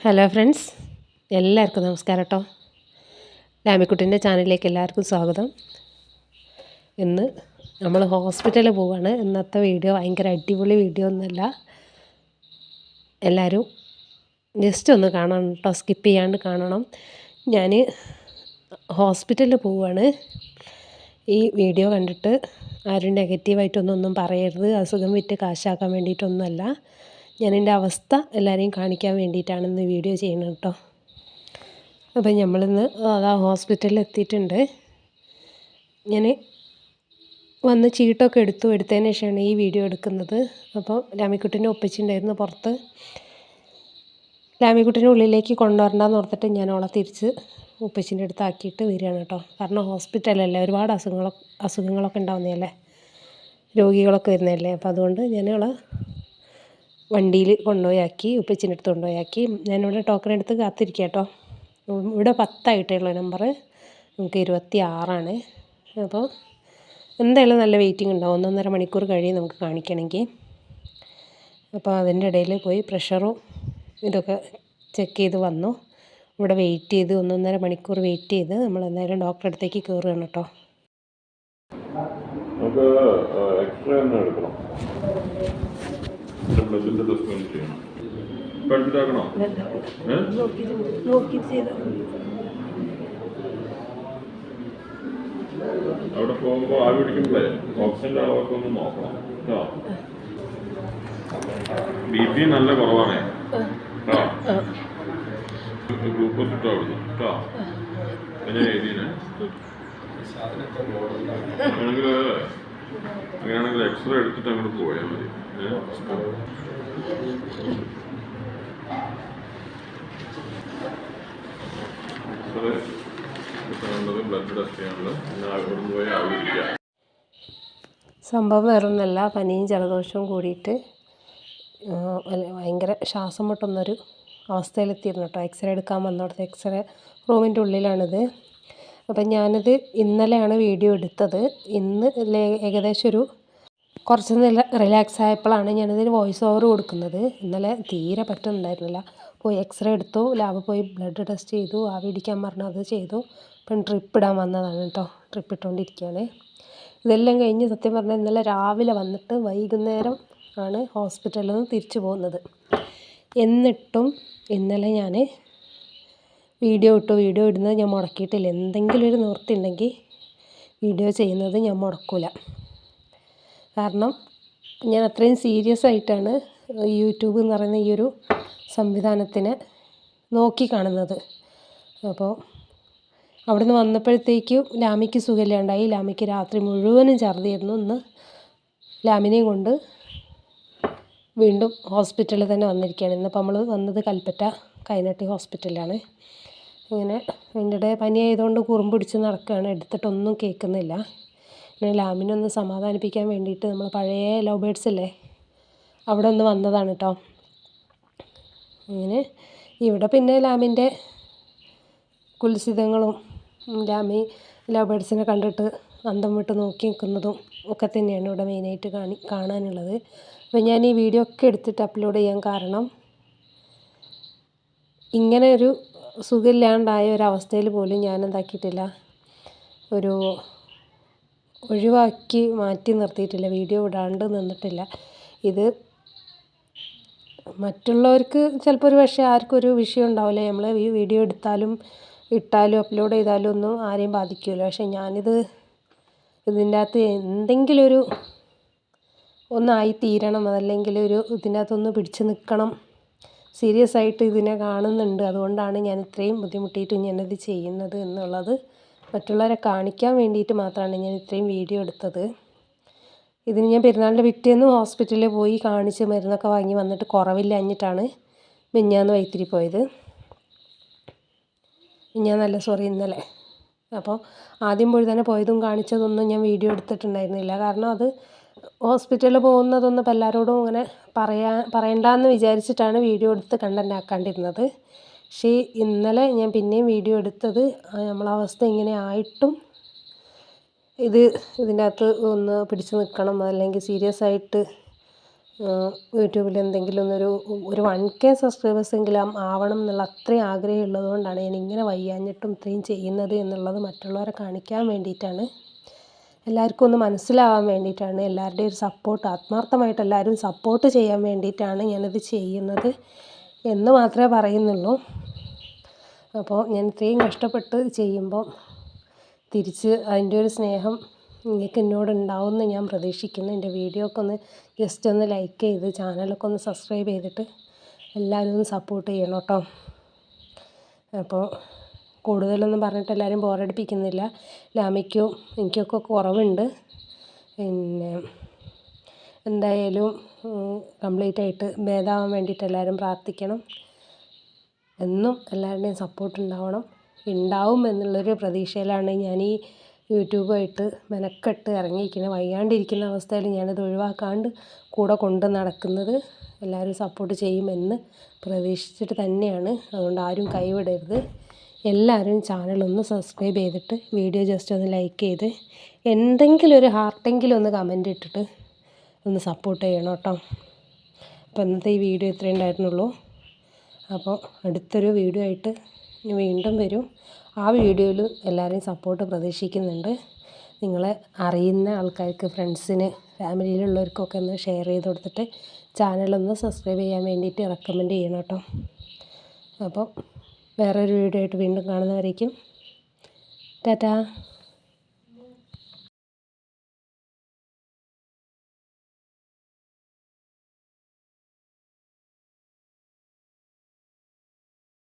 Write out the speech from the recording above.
Hello friends എല്ലാവർക്കും നമസ്കാരം കേട്ടോ. ലാമിക്കുട്ടിന്റെ ചാനലിലേക്ക് എല്ലാവർക്കും സ്വാഗതം. ഇന്ന് നമ്മൾ ഹോസ്പിറ്റലിൽ പോവാണ്. ഇന്നത്തെ വീഡിയോ ഭയങ്കര അടിപൊളി വീഡിയോ ഒന്നുമല്ല. എല്ലാവരും ജസ്റ്റ് ഒന്ന് കാണണം കേട്ടോ സ്കിപ്പ് ചെയ്യാണ്ട് കാണണം. ഞാൻ ഹോസ്പിറ്റലിൽ പോവുകയാണ് ഈ വീഡിയോ കണ്ടിട്ട് ആരും നെഗറ്റീവായിട്ടൊന്നും ഒന്നും പറയരുത്. അസുഖം വിറ്റ് കാശാക്കാൻ വേണ്ടിയിട്ടൊന്നുമല്ല. ഞാൻ എന്റെ അവസ്ഥ എല്ലാവരെയും കാണിക്കാൻ വേണ്ടിയിട്ടാണ് ഇന്ന് വീഡിയോ ചെയ്യുന്നത് കേട്ടോ. അപ്പം നമ്മളിന്ന് ആ ഹോസ്പിറ്റലിൽ എത്തിയിട്ടുണ്ട്. ഞാൻ വന്ന് ചീട്ടൊക്കെ എടുത്തു എടുത്തതിന് ശേഷമാണ് ഈ വീഡിയോ എടുക്കുന്നത്. അപ്പോൾ രാമിക്കുട്ടിന്റെ ഒപ്പിച്ചിട്ടുണ്ടായിരുന്നു പുറത്ത്. രാമിക്കുട്ടിന്റെ ഉള്ളിലേക്ക് കൊണ്ടുവരണ്ടെന്ന് ഓർത്തിട്ട് ഞാൻ അവളെ തിരിച്ച് ഉപ്പച്ചിന്റെ അടുത്ത് ആക്കിയിട്ട് വരികയാണ് കേട്ടോ. കാരണം ഹോസ്പിറ്റലല്ലേ ഒരുപാട് അസുഖങ്ങളൊക്കെ അസുഖങ്ങളൊക്കെ ഉണ്ടാവുന്നതല്ലേ രോഗികളൊക്കെ വരുന്നതല്ലേ. അപ്പോൾ അതുകൊണ്ട് ഞാൻ അവളെ വണ്ടിയിൽ കൊണ്ടുപോയി ആക്കി ഉപ്പച്ചിന്റെ അടുത്ത് ആക്കി ഞാനിവിടെ ടോക്കൺ എടുത്ത് കാത്തിരിക്കുക കേട്ടോ. ഇവിടെ പത്തായിട്ടുള്ള നമ്പർ. നമുക്ക് ഇരുപത്തി ആറാണ് അപ്പോൾ എന്തായാലും നല്ല വെയിറ്റിംഗ് ഉണ്ടാവും. ഒന്നൊന്നര മണിക്കൂർ കഴിയും നമുക്ക് കാണിക്കണമെങ്കിൽ. അപ്പോൾ അതിന്റെ ഇടയിൽ പോയി പ്രഷറും ഇതൊക്കെ ചെക്ക് ചെയ്ത് വന്നു. ഇവിടെ വെയിറ്റ് ചെയ്ത് ഒന്നൊന്നര മണിക്കൂർ വെയിറ്റ് ചെയ്ത് നമ്മൾ എന്തായാലും ഡോക്ടറെ അടുത്തേക്ക് കയറുകയാണ് കേട്ടോ. നമുക്ക് എക്സ്റേ എടുക്കണം. ബ്ലഡിന്റെ ടെസ്റ്റ് ഒന്ന് ചെയ്യണം. പഠിച്ചിട്ടാക്കണോ അവിടെ പോകുമ്പോൾ ആവി പിടിക്കുമ്പോഴേ ഓക്സിജന്റെ അളവൊക്കെ ഒന്ന് നോക്കണം കേട്ടോ? ബി പി നല്ല കുറവാണേ. കേട്ടോ? ഗ്ലൂക്കോസ് ഇട്ടോ അവിടുന്ന് കേട്ടോ? പിന്നെ എഴുതിനെ. അങ്ങനെയാണെങ്കിൽ അങ്ങനെയാണെങ്കിൽ എക്സ്റേ എടുത്തിട്ട് അങ്ങോട്ട് പോയാൽ മതി. എക്സ്റേ കിട്ടാനുള്ളത് ബ്ലഡ് ടെസ്റ്റ് ചെയ്യാനുള്ളത് പിന്നെ അവിടെ പോയി സംഭവം വേറൊന്നല്ല പനിയും ജലദോഷവും കൂടിയിട്ട് ഭയങ്കര ശ്വാസം മുട്ടുന്നൊരു അവസ്ഥയിലെത്തിയിരുന്നു കേട്ടോ എക്സ്റേ എടുക്കാൻ വന്നിടത്ത് എക്സ്റേ റൂമിന്റെ ഉള്ളിലാണിത്. അപ്പം ഞാനിത് ഇന്നലെയാണ് വീഡിയോ എടുത്തത്. ഇന്ന് ഏകദേശം ഒരു കുറച്ച് നില റിലാക്സ് ആയപ്പോഴാണ് ഞാനിതിന് വോയിസ് ഓവർ കൊടുക്കുന്നത്. ഇന്നലെ തീരെ പറ്റുന്നുണ്ടായിരുന്നില്ല. പോയി എക്സ്റേ എടുത്തു ലാബ് പോയി ബ്ലഡ് ടെസ്റ്റ് ചെയ്തു ആവി വീടിക്കാൻ പറഞ്ഞു അത് ചെയ്തു. ഇപ്പം ട്രിപ്പ് ഇടാൻ വന്നതാണ് കേട്ടോ. ട്രിപ്പ് ഇട്ടുകൊണ്ടിരിക്കുകയാണ്. ഇതെല്ലാം കഴിഞ്ഞ് സത്യം പറഞ്ഞാൽ ഇന്നലെ രാവിലെ വന്നിട്ട് വൈകുന്നേരം ആണ് ഹോസ്പിറ്റലിൽ നിന്ന് തിരിച്ചു പോകുന്നത്. എന്നിട്ടും ഇന്നലെ ഞാൻ വീഡിയോ ഇട്ടു വീഡിയോ ഇടുന്നത് ഞാൻ മുടക്കിയിട്ടില്ല. എന്തെങ്കിലും ഒരു നിവൃത്തി ഉണ്ടെങ്കിൽ വീഡിയോ ചെയ്യുന്നത് ഞാൻ മുടക്കില്ല കാരണം ഞാൻ അത്രയും സീരിയസ് ആയിട്ടാണ് യൂട്യൂബ് എന്ന് പറയുന്ന ഈ ഒരു സംവിധാനത്തിനെ നോക്കി കാണുന്നത്. അപ്പോൾ അവിടുന്ന് വന്നപ്പോഴത്തേക്കും ലാമിക്ക് സുഖമില്ലാണ്ടായി. ലാമിക്ക് രാത്രി മുഴുവനും ഛർദിയായിരുന്നു ഇന്ന് ലാമിനെയും കൊണ്ട് വീണ്ടും ഹോസ്പിറ്റലിൽ തന്നെ വന്നിരിക്കുകയാണ്. ഇന്നിപ്പോൾ നമ്മൾ വന്നത് കൽപ്പറ്റ കൈനട്ടി ഹോസ്പിറ്റലിലാണ്. ഇങ്ങനെ അതിന്റെ ഇടയിൽ പനി ആയതുകൊണ്ട് കുറുമ്പ് പിടിച്ച് നടക്കുകയാണ് എടുത്തിട്ടൊന്നും കേൾക്കുന്നില്ല. പിന്നെ ലാമിനെ ഒന്ന് സമാധാനിപ്പിക്കാൻ വേണ്ടിയിട്ട് നമ്മൾ പഴയ ലവ് ബേഡ്സ് ഇല്ലേ? അവിടെ ഒന്ന് വന്നതാണ് കേട്ടോ അങ്ങനെ ഇവിടെ പിന്നെ ലാമിന്റെ കുൽസിതങ്ങളും ലാമി ലവ് ബേഡ്സിനെ കണ്ടിട്ട് അന്തം വിട്ട് നോക്കി നിൽക്കുന്നതും ഒക്കെ തന്നെയാണ് ഇവിടെ മെയിനായിട്ട് കാണി കാണാനുള്ളത്. അപ്പോൾ ഞാൻ ഈ വീഡിയോ ഒക്കെ എടുത്തിട്ട് അപ്ലോഡ് ചെയ്യാൻ കാരണം ഇങ്ങനെ ഒരു സുഖമില്ലാണ്ടായ ഒരവസ്ഥയിൽ പോലും ഞാൻ എന്താക്കിയിട്ടില്ല ഒരു ഒഴിവാക്കി മാറ്റി നിർത്തിയിട്ടില്ല. വീഡിയോ ഇടാണ്ട് നിന്നിട്ടില്ല. ഇത് മറ്റുള്ളവർക്ക് ചിലപ്പോൾ ഒരു പക്ഷേ ആർക്കും ഒരു വിഷയം ഉണ്ടാവില്ല. നമ്മൾ ഈ വീഡിയോ എടുത്താലും ഇട്ടാലും അപ്ലോഡ് ചെയ്താലും ഒന്നും ആരെയും ബാധിക്കില്ല. പക്ഷേ ഞാനിത് ഇതിന്റെ അകത്ത് എന്തെങ്കിലും ഒരു ഒന്നായി തീരണം. അതല്ലെങ്കിൽ ഒരു ഇതിന്റെ അകത്തൊന്ന് പിടിച്ച് നിൽക്കണം. സീരിയസ് ആയിട്ട് ഇതിനെ കാണുന്നുണ്ട്. അതുകൊണ്ടാണ് ഞാൻ ഇത്രയും ബുദ്ധിമുട്ടിയിട്ട് ഞാനിത് ചെയ്യുന്നത് എന്നുള്ളത് മറ്റുള്ളവരെ കാണിക്കാൻ വേണ്ടിയിട്ട് മാത്രമാണ് ഞാൻ ഇത്രയും വീഡിയോ എടുത്തത്. ഇതിന് ഞാൻ പെരുന്നാളിന്റെ പിറ്റേന്ന് ഹോസ്പിറ്റലിൽ പോയി കാണിച്ച് മരുന്നൊക്കെ വാങ്ങി വന്നിട്ട് കുറവില്ലഞ്ഞിട്ടാണ് മിഞ്ഞാന്ന് വൈത്തിരി പോയത്. ഞാൻ നല്ല സോറി ഇന്നലെ. അപ്പോൾ ആദ്യം പോയി തന്നെ പോയതും കാണിച്ചതൊന്നും ഞാൻ വീഡിയോ എടുത്തിട്ടുണ്ടായിരുന്നില്ല. കാരണം അത് ഹോസ്പിറ്റലിൽ പോകുന്നതൊന്നും ഇപ്പം എല്ലാവരോടും ഇങ്ങനെ പറയാ പറയണ്ടെന്ന് വിചാരിച്ചിട്ടാണ് വീഡിയോ എടുത്ത് കണ്ടന്റ് ആക്കാണ്ടിരുന്നത് പക്ഷേ ഇന്നലെ ഞാൻ പിന്നെയും വീഡിയോ എടുത്തത് നമ്മളെ അവസ്ഥ ഇങ്ങനെ ആയിട്ടും ഇത് ഇതിന്റെ അകത്ത് ഒന്ന് പിടിച്ചു നിൽക്കണം അല്ലെങ്കിൽ സീരിയസ് ആയിട്ട് യൂട്യൂബിൽ എന്തെങ്കിലും ഒന്നൊരു ഒരു വൺ കെ സബ്സ്ക്രൈബേഴ്സ് എങ്കിലും ആവണം എന്നുള്ള അത്രയും ആഗ്രഹം ഉള്ളതുകൊണ്ടാണ് ഞാൻ ഇങ്ങനെ വയ്യാഞ്ഞിട്ടും ഇത്രയും ചെയ്യുന്നത് എന്നുള്ളത് മറ്റുള്ളവരെ കാണിക്കാൻ വേണ്ടിയിട്ടാണ്. എല്ലാവർക്കും ഒന്ന് മനസ്സിലാവാൻ വേണ്ടിയിട്ടാണ് എല്ലാവരുടെയും ഒരു സപ്പോർട്ട് ആത്മാർത്ഥമായിട്ട് എല്ലാവരും സപ്പോർട്ട് ചെയ്യാൻ വേണ്ടിയിട്ടാണ് ഞാനത് ചെയ്യുന്നത് എന്ന് മാത്രമേ പറയുന്നുള്ളൂ. അപ്പോൾ ഞാൻ ഇത്രയും കഷ്ടപ്പെട്ട് ചെയ്യുമ്പോൾ തിരിച്ച് അതിന്റെ ഒരു സ്നേഹം നിങ്ങൾക്ക് എന്നോട് ഉണ്ടാവുമെന്ന് ഞാൻ പ്രതീക്ഷിക്കുന്നു. എന്റെ വീഡിയോ ഒക്കെ ഒന്ന് ജസ്റ്റ് ഒന്ന് ലൈക്ക് ചെയ്ത് ചാനലൊക്കെ ഒന്ന് സബ്സ്ക്രൈബ് ചെയ്തിട്ട് എല്ലാവരും ഒന്ന് സപ്പോർട്ട് ചെയ്യണം കേട്ടോ. അപ്പോൾ കൂടുതലൊന്നും പറഞ്ഞിട്ട് എല്ലാവരും ബോറടിപ്പിക്കുന്നില്ല ലാമയ്ക്കും എനിക്കൊക്കെ കുറവുണ്ട്. പിന്നെ എന്തായാലും കംപ്ലീറ്റ് ആയിട്ട് ഭേദമാവാൻ വേണ്ടിയിട്ട് എല്ലാവരും പ്രാർത്ഥിക്കണം. എന്നും എല്ലാവരുടെയും സപ്പോർട്ട് ഉണ്ടാവണം. ഉണ്ടാവും എന്നുള്ളൊരു പ്രതീക്ഷയിലാണ് ഞാൻ ഈ യൂട്യൂബായിട്ട് മെനക്കെട്ട് ഇറങ്ങിയിരിക്കുന്നത്. വയ്യാണ്ടിരിക്കുന്ന അവസ്ഥയിൽ ഞാനത് ഒഴിവാക്കാണ്ട് കൂടെ കൊണ്ട് നടക്കുന്നത് എല്ലാവരും സപ്പോർട്ട് ചെയ്യുമെന്ന് പ്രതീക്ഷിച്ചിട്ട് തന്നെയാണ്. അതുകൊണ്ട് ആരും കൈവിടരുത്. എല്ലാവരും ചാനൽ ഒന്ന് സബ്സ്ക്രൈബ് ചെയ്തിട്ട് വീഡിയോ ജസ്റ്റ് ഒന്ന് ലൈക്ക് ചെയ്ത് എന്തെങ്കിലും ഒരു ഹാർട്ടെങ്കിലും ഒന്ന് കമന്റ് ഇട്ടിട്ട് ഒന്ന് സപ്പോർട്ട് ചെയ്യണം കേട്ടോ. അപ്പോൾ ഇന്നത്തെ ഈ വീഡിയോ ഇത്രയേ ഉണ്ടായിരുന്നുള്ളൂ. അപ്പോൾ അടുത്തൊരു വീഡിയോ ആയിട്ട് വീണ്ടും വരും. ആ വീഡിയോയിൽ എല്ലാവരെയും സപ്പോർട്ട് പ്രതീക്ഷിക്കുന്നുണ്ട്. നിങ്ങളെ അറിയുന്ന ആൾക്കാർക്ക് ഫ്രണ്ട്സിന് ഫാമിലിയിലുള്ളവർക്കൊക്കെ ഒന്ന് ഷെയർ ചെയ്ത് കൊടുത്തിട്ട് ചാനലൊന്ന് സബ്സ്ക്രൈബ് ചെയ്യാൻ വേണ്ടിയിട്ട് റെക്കമെൻഡ് ചെയ്യണം കേട്ടോ. അപ്പോൾ വേറൊരു വീഡിയോ ആയിട്ട് വീണ്ടും കാണുന്നവരേക്കും ടാറ്റാ.